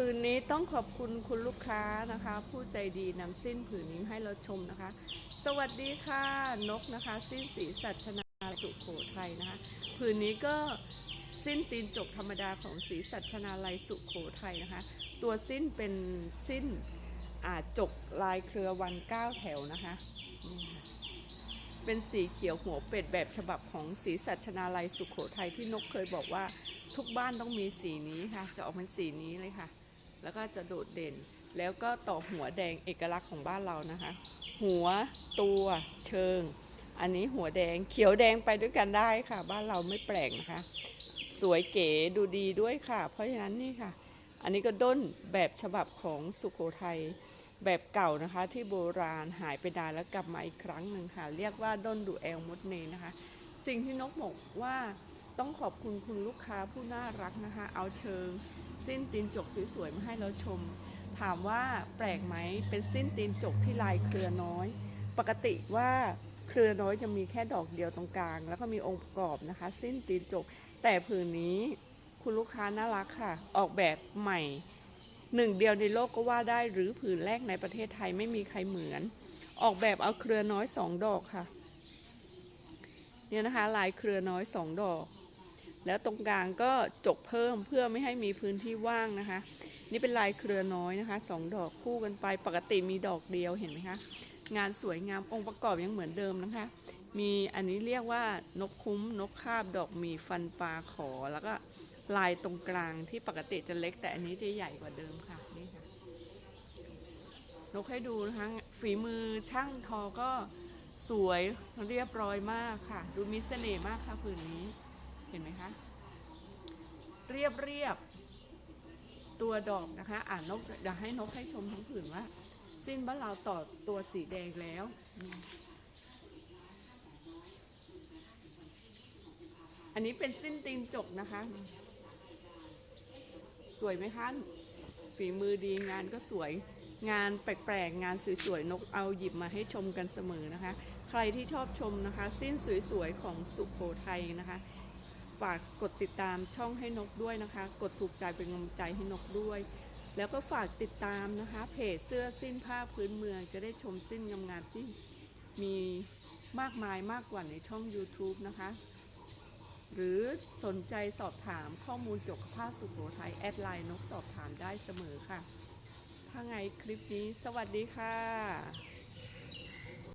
ผืนนี้ต้องขอบคุณคุณลูกค้านะคะ ผู้ใจดีนำสิ้นผืนนี้ให้เราชมนะคะ สวัสดีค่ะ นกนะคะ สิ้นสีสัชนาสุโขทัยนะคะ ผืนนี้ก็สิ้นตีนจกธรรมดาของสีสัชนาลัยสุโขทัยนะคะ ตัวสิ้นเป็นสิ้นอาจกลายเครือวันเก้าแถวนะคะเป็นสีเขียวหัวเป็ดแบบฉบับของสีสัชนาลัยสุโขทัยที่นกเคยบอกว่าทุกบ้านต้องมีสีนี้ค่ะ จะออกเป็นสีนี้เลยค่ะ แล้วก็จะโดดเด่น แล้วก็ต่อหัวแดงเอกลักษณ์ของบ้านเรานะคะ หัวตัวเชิง อันนี้หัวแดงเขียวแดงไปด้วยกันได้ค่ะ บ้านเราไม่แปลกนะคะ สวยเก๋ดูดีด้วยค่ะ เพราะฉะนั้นนี่ค่ะ อันนี้ก็ด้นแบบฉบับของสุโขทัยแบบเก่านะคะที่โบราณหายไปนานแล้วกลับมาอีกครั้งหนึ่งค่ะ เรียกว่าด้นดูแอลมดเนนะคะ สิ่งที่นกบอกว่า ต้องขอบคุณคุณลูกค้าผู้น่ารักนะคะ เอาเชิง สิ้นตีนจกสวยๆมาให้เราชม ถามว่าแปลกไหมเป็นสิ้นตีนจกที่ลายเครือน้อย ปกติว่าเครือน้อยจะมีแค่ดอกเดียวตรงกลาง แล้วก็มีองค์ประกอบนะคะ สิ้นตีนจก แต่ผืนนี้คุณลูกค้าน่ารักค่ะ ออกแบบใหม่หนึ่งเดียวในโลกก็ว่าได้หรือผืนแรกในประเทศไทยไม่มีใครเหมือน ออกแบบเอาเครือน้อยสองดอกค่ะ เนี่ยนะคะลายเครือน้อยสองดอก แล้วตรงกลางก็จกเพิ่มเพื่อไม่ให้มีพื้นที่ว่างนะคะ นี่เป็นลายเครือน้อยนะคะสองดอกคู่กันไปปกติมีดอกเดียวเห็นไหมคะงานสวยงามองค์ประกอบยังเหมือนเดิมนะคะ มีอันนี้เรียกว่านกคุ้มนกคาบดอกมีฟันปลาขอ แล้วก็ลายตรงกลางที่ปกติจะเล็ก แต่อันนี้จะใหญ่กว่าเดิมค่ะนี่ค่ะนกให้ดูนะคะฝีมือช่างทอก็สวยเรียบร้อยมากค่ะ ดูมีเสน่ห์มากค่ะผืนนี้ ห็นไหมคะเรียบเรียบตัวดอกนะคะ อ่านกอยากให้นกให้ชมทั้งผืนว่า สิ้นบ้านเราต่อตัวสีแดงแล้ว อันนี้เป็นสิ้นตีนจกนะคะ สวยไหมคะฝีมือดีงานก็สวยงานแปลกๆ งานสวยๆ นกเอาหยิบมาให้ชมกันเสมอนะคะ ใครที่ชอบชมนะคะ สิ้นสวยๆ ของสุโขทัยนะคะ ฝากกดติดตามช่องให้นกด้วยนะคะ กดถูกใจเป็นกำลังใจให้นกด้วย แล้วก็ฝากติดตามนะคะ เพจเสื้อสิ้นผ้าพื้นเมือง จะได้ชมสิ้นงามๆที่มีมากมายมากกว่าในช่อง YouTube นะคะ หรือสนใจสอบถามข้อมูลเกี่ยวกับผ้าสุโขทัยแอดไลน์นกสอบถามได้เสมอค่ะถ้าไงคลิปนี้ สวัสดีค่ะ